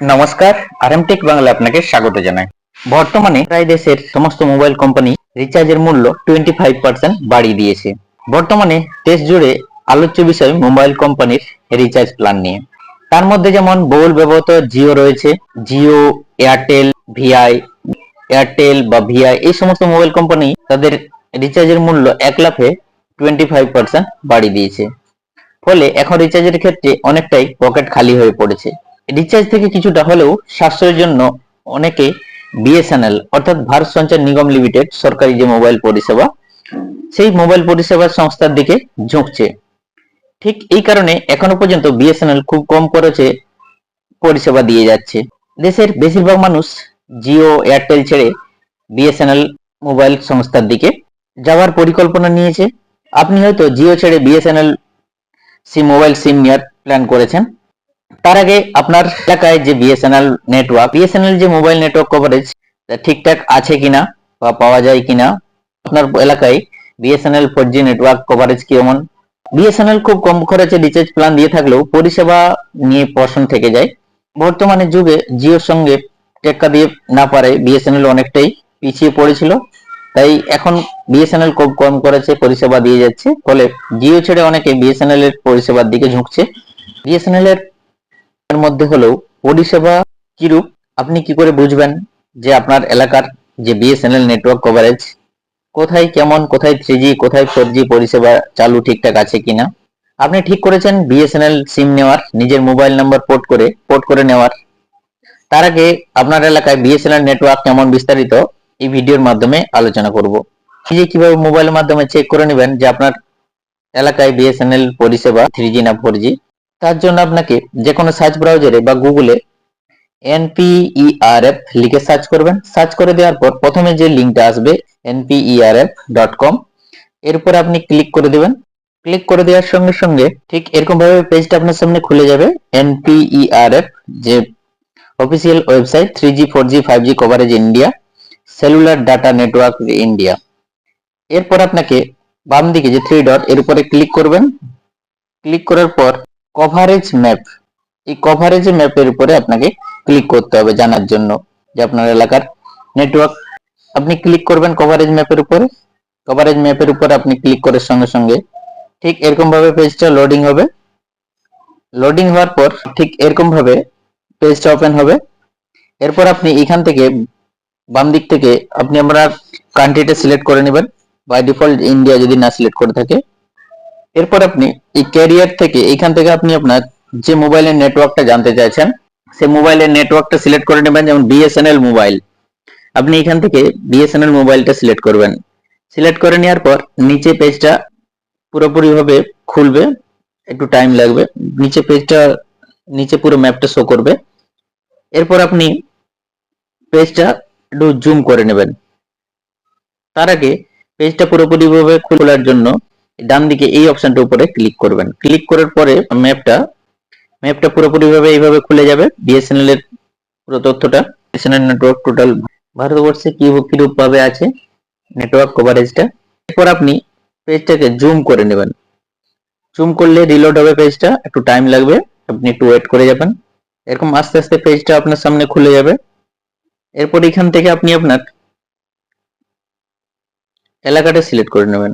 নমস্কার আরএমটেক বাংলা আপনাকে স্বাগত জানাই। বর্তমানে প্রায় দেশের সমস্ত মোবাইল কোম্পানি রিচার্জের মূল্য টোয়েন্টি ফাইভ পার্সেন্ট বাড়িয়ে দিয়েছে। বর্তমানে দেশ জুড়ে আলোচ্য বিষয় মোবাইল কোম্পানির রিচার্জ প্ল্যান নিয়ে। তার মধ্যে যেমন বহুল ব্যবহৃত জিও রয়েছে জিও এয়ারটেল ভিআই এয়ারটেল বা ভিআই এই সমস্ত মোবাইল কোম্পানি তাদের রিচার্জের মূল্য এক লাফে টোয়েন্টি ফাইভ পার্সেন্ট বাড়িয়ে দিয়েছে। ফলে এখন রিচার্জের ক্ষেত্রে অনেকটাই পকেট খালি হয়ে পড়েছে। রিচার্জ থেকে কিছুটা হলেও সাশ্রয়ের জন্য অনেকে বিএসএনএল অর্থাৎ ভারত সঞ্চার নিগম লিমিটেড সরকারি যে মোবাইল পরিষেবা, সেই মোবাইল পরিষেবা সংস্থার দিকে ঝুঁকছে। ঠিক এই কারণে এখনও পর্যন্ত বিএসএনএল খুব কম খরচে পরিষেবা দিয়ে যাচ্ছে। দেশের বেশিরভাগ মানুষ জিও, এয়ারটেল ছেড়ে বিএসএনএল মোবাইল সংস্থার দিকে যাওয়ার পরিকল্পনা নিয়েছে। আপনি হয়তো জিও ছেড়ে বিএসএনএল সিম মোবাইল সিম নেওয়ার প্ল্যান করেছেন। তার আগে আপনার এলাকায় যে বিএসএনএল নেটওয়ার্ক বিএসএনএল যে মোবাইল নেটওয়ার্ক কভারেজ ঠিকঠাক আছে কিনা বা পাওয়া যায় কিনা? আপনার এলাকায় BSNL four G network coverage কেমন? বিএসএনএল খুব কম খরচে রিচার্জ প্ল্যান দিয়ে থাকলেও পরিষেবা নিয়ে প্রশ্ন থেকে যায়। বর্তমানে যুগে জিওর সঙ্গে টেক্কা দিয়ে না পারে বিএসএনএল অনেকটাই পিছিয়ে পড়েছিল। তাই এখন বিএসএনএল খুব কম করেছে পরিষেবা দিয়ে যাচ্ছে। ফলে জিও ছেড়ে অনেকে বিএসএনএল এর পরিষেবার দিকে ঝুঁকছে। বিএসএনএল এর এর মধ্যে হলেও পরিষেবা কিরূপ? আপনি কি করে বুঝবেন যে আপনার এলাকার যে বিএসএনএল নেটওয়ার্ক কভারেজ কোথায় কেমন, কোথায় থ্রি কোথায় ফোর পরিষেবা চালু ঠিকঠাক আছে কিনা? আপনি ঠিক করেছেন বিএসএনএল সিম নেওয়ার, নিজের মোবাইল নাম্বার পোর্ট করে পোর্ট করে নেওয়ার। তার আগে আপনার এলাকায় বিএসএনএল নেটওয়ার্ক কেমন বিস্তারিত এই ভিডিওর মাধ্যমে আলোচনা করব। যে কীভাবে মোবাইলের মাধ্যমে চেক করে নেবেন যে আপনার এলাকায় বিএসএনএল পরিষেবা থ্রি না ফোর তার জন্য আপনাকে যে কোনো সার্চ ব্রাউজারে বা গুগলে এনপিইআরএফ লিখে সার্চ করবেন। সার্চ করে দেওয়ার পর প্রথমে যে লিঙ্কটা আসবে এনপিইআরএফ ডট কম এরপর আপনি ক্লিক করে দেবেন। ক্লিক করে দেওয়ার সঙ্গে সঙ্গে ঠিক এরকম ভাবে পেজটা আপনার সামনে খুলে যাবে এনপিইআরএফ যে official website three G four G five G coverage India cellular data network India এরপর আপনাকে বাম দিকে যে থ্রি ডট এর উপরে ক্লিক করবেন। ক্লিক করার পর কভারেজ ম্যাপ এই কভারেজ ম্যাপের উপরে আপনাকে ক্লিক করতে হবে জানার জন্য যে আপনার এলাকার নেটওয়ার্ক আপনি ক্লিক করবেন কভারেজ ম্যাপের উপরে। কভারেজ ম্যাপের উপর আপনি ক্লিক করার সঙ্গে সঙ্গে ঠিক এরকম ভাবে পেজটা লোডিং হবে। লোডিং হওয়ার পর ঠিক এরকম ভাবে পেজটা ওপেন হবে। এরপর আপনি এখান থেকে বাম দিক থেকে আপনি আপনার কান্ট্রিটা সিলেক্ট করে নেবেন। বাই ডিফল্ট ইন্ডিয়া যদি না সিলেক্ট করে থাকে এরপর আপনি এই ক্যারিয়ার থেকে এখান থেকে আপনি আপনার যে মোবাইলের নেটওয়ার্কটা জানতে চাইছেন সে মোবাইলের নেটওয়ার্কটা সিলেক্ট করে নেবেন, যেমন বিএসএনএল মোবাইল আপনি এখান থেকে বিএসএনএল মোবাইলটা সিলেক্ট করবেন। সিলেক্ট করে নেওয়ার পর নিচে পেজটা পুরোপুরিভাবে খুলবে, একটু টাইম লাগবে। নিচে পেজটা নিচে পুরো ম্যাপটা শো করবে। এরপর আপনি পেজটা একটু জুম করে নেবেন। তার আগে পেজটা পুরোপুরিভাবে খোলার জন্য ডান দিকে এই অপশনটার উপরে ক্লিক করবেন। ক্লিক করার পরে ম্যাপটা ম্যাপটা পুরোপুরিভাবে এইভাবে খুলে যাবে। বিএসএনএল এর পুরো তথ্যটা বিএসএনএল নেটওয়ার্ক টোটাল ভারতবর্ষে কি কিরূপ ভাবে আছে নেটওয়ার্ক কভারেজটা এরপর আপনি পেজটাকে জুম করে নেবেন। জুম করলে রিলোড হবে পেজটা একটু টাইম লাগবে, আপনি একটু ওয়েট করে যাবেন। এরকম আস্তে আস্তে পেজটা আপনার সামনে খুলে যাবে। এরপর এখান থেকে আপনি আপনার এলাকাটা সিলেক্ট করে নেবেন।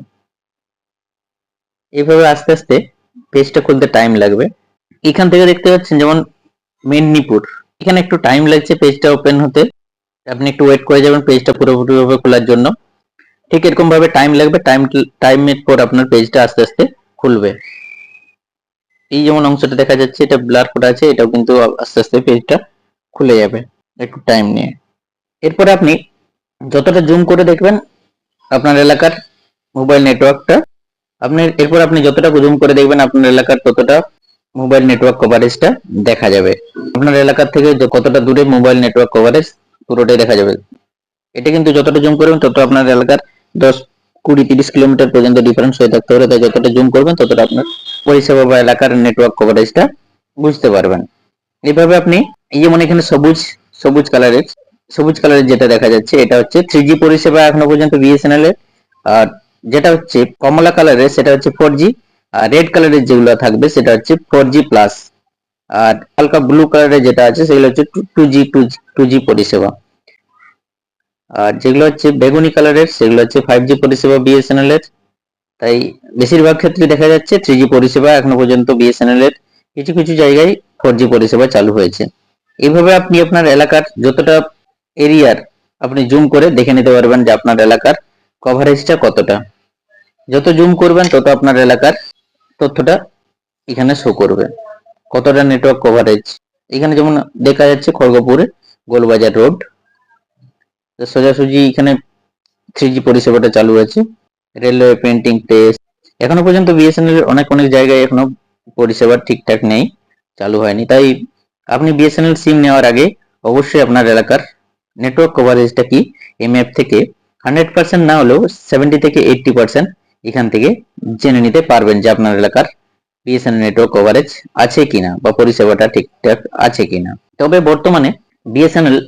এইভাবে আস্তে আস্তে পেজটা খুলতে টাইম লাগবে। এখান থেকে দেখতে পাচ্ছেন যেমন মেদিনীপুর। এখানে একটু টাইম লাগছে পেজটা ওপেন হতে। আপনি একটু ওয়েট করে যাবেন পেজটা পুরোপুরিভাবে খোলার জন্য। ঠিক এরকম ভাবে টাইম লাগবে টাইম টাইমের পর আপনার পেজটা আস্তে আস্তে খুলবে। এই যেমন অংশটা দেখা যাচ্ছে, এটা ব্লার করা আছে, এটাও কিন্তু আস্তে আস্তে পেজটা খুলে যাবে একটু টাইম নিয়ে। এরপরে আপনি যতটা জুম করে দেখবেন, আপনার এলাকার মোবাইল নেটওয়ার্কটা আপনি এরপর আপনি যতটা জুম করে দেখবেন, আপনার এলাকার ততটা মোবাইল নেটওয়ার্ক কভারেজটা দেখা যাবে। আপনার এলাকার থেকে কতটা দূরে মোবাইল নেটওয়ার্ক কভারেজ পুরোটাই দেখা যাবে। এটা কিন্তু যতটা জুম করবেন, তত আপনার এলাকার দশ, কুড়ি, তিরিশ কিলোমিটার পর্যন্ত ডিফারেন্স হয়ে থাকতে পারে। তাই যতটা জুম করবেন, ততটা আপনার পরিষেবা বা এলাকার নেটওয়ার্ক কভারেজটা বুঝতে পারবেন। এইভাবে আপনি, এই যেমন এখানে সবুজ সবুজ কালারের সবুজ কালারের যেটা দেখা যাচ্ছে, এটা হচ্ছে থ্রি পরিষেবা এখনও পর্যন্ত বিএসএনএল এর। আর যেটা হচ্ছে কমলা কালারের সেটা হচ্ছে ফোর জি আর রেড কালারের যেগুলো থাকবে, সেটা হচ্ছে ফোর জি প্লাস আর হালকা ব্লু কালারের যেটা আছে, সেগুলো হচ্ছে টু জি টু জি পরিষেবা। আর যেগুলো হচ্ছে বেগুনি কালারের সেগুলো হচ্ছে ফাইভ জি পরিষেবা বিএসএনএল এর। তাই বেশিরভাগ ক্ষেত্রে দেখা যাচ্ছে থ্রি জি পরিষেবা এখনও পর্যন্ত বিএসএনএল এর কিছু কিছু জায়গায় ফোর জি পরিষেবা চালু হয়েছে। এইভাবে আপনি আপনার এলাকার যতটা এরিয়ার আপনি জুম করে দেখে নিতে পারবেন যে আপনার এলাকার কভারেজটা কতটা। যত জুম করবেন, তত আপনার এলাকার তথ্যটা এখানে শো করবে। কতটা নেটওয়ার্ক কভারেজ এখানে যেমন দেখা যাচ্ছে খড়গপুরে গোলবাজার রোড সোজাসুজি এখানে থ্রি জি পরিষেবাটা চালু আছে। রেলওয়ে পেন্টিং টেস্ট এখনও পর্যন্ত বিএসএনএল অনেক অনেক জায়গায় এখনও পরিষেবা ঠিকঠাক নেই, চালু হয়নি। তাই আপনি বিএসএনএল সিম নেওয়ার আগে অবশ্যই আপনার এলাকার নেটওয়ার্ক কভারেজটা কি? এম থেকে হান্ড্রেড পার্সেন্ট না হলেও সেভেন্টি থেকে এইটটি পার্সেন্ট এখান থেকে জেনে নিতে পারবেন যে আপনার এলাকার বিএসএনএল নেটওয়ার্ক কভারেজ আছে কিনা বা পরিষেবাটা ঠিকঠাক আছে কিনা। তবে বর্তমানে বিএসএনএল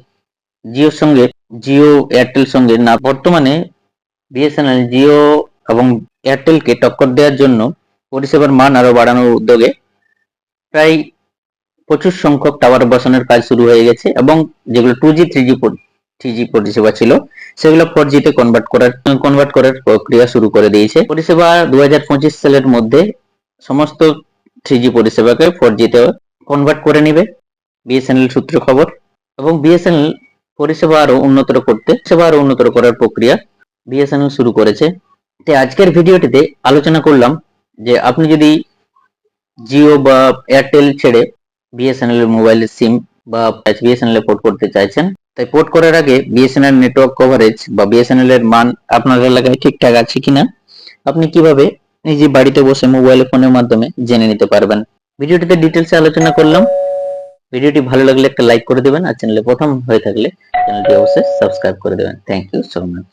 জিওর সঙ্গে, জিও এয়ারটেল সঙ্গে না, বর্তমানে বিএসএনএল জিও এবং এয়ারটেলকে টক্কর দেওয়ার জন্য পরিষেবার মান আরও বাড়ানোর উদ্যোগে প্রায় প্রচুর সংখ্যক টাওয়ার বসানোর কাজ শুরু হয়ে গেছে এবং যেগুলো two G three G three G পরিষেবা ছিল। সেগুলো ফোর জিতে কনভার্ট করার কনভার্ট করার প্রক্রিয়া শুরু করে দিয়েছে। পরিষেবা দু হাজার পঁচিশ সালের মধ্যে সমস্ত থ্রি জি পরিষেবাকে ফোর জিতে কনভার্ট করে নিবে। বিএসএনএল সূত্র খবর। এবং বিএসএনএল পরিষেবা আরও উন্নতর করতে সেবা আরও উন্নতর করার প্রক্রিয়া বিএসএনএল শুরু করেছে। তো আজকের ভিডিওটিতে আলোচনা করলাম যে আপনি যদি জিও বা এয়ারটেল ছেড়ে বিএসএনএল মোবাইলের সিম বা বিএসএনএল এ পোর্ট করতে চাইছেন, তাই পোর্ট করার আগে বিএসএনএল নেটওয়ার্ক কভারেজ বা বিএসএনএল এর মান আপনার এলাকায় ঠিকঠাক আছে কিনা, আপনি কীভাবে নিজে বাড়িতে বসে মোবাইল ফোনের মাধ্যমে জেনে নিতে পারবেন? ভিডিওটিতে ডিটেলসে আলোচনা করলাম। ভিডিওটি ভালো লাগলে একটা লাইক করে দেবেন আর চ্যানেলে প্রথম হয়ে থাকলে চ্যানেলটি অবশ্যই সাবস্ক্রাইব করে দেবেন। Thank you so much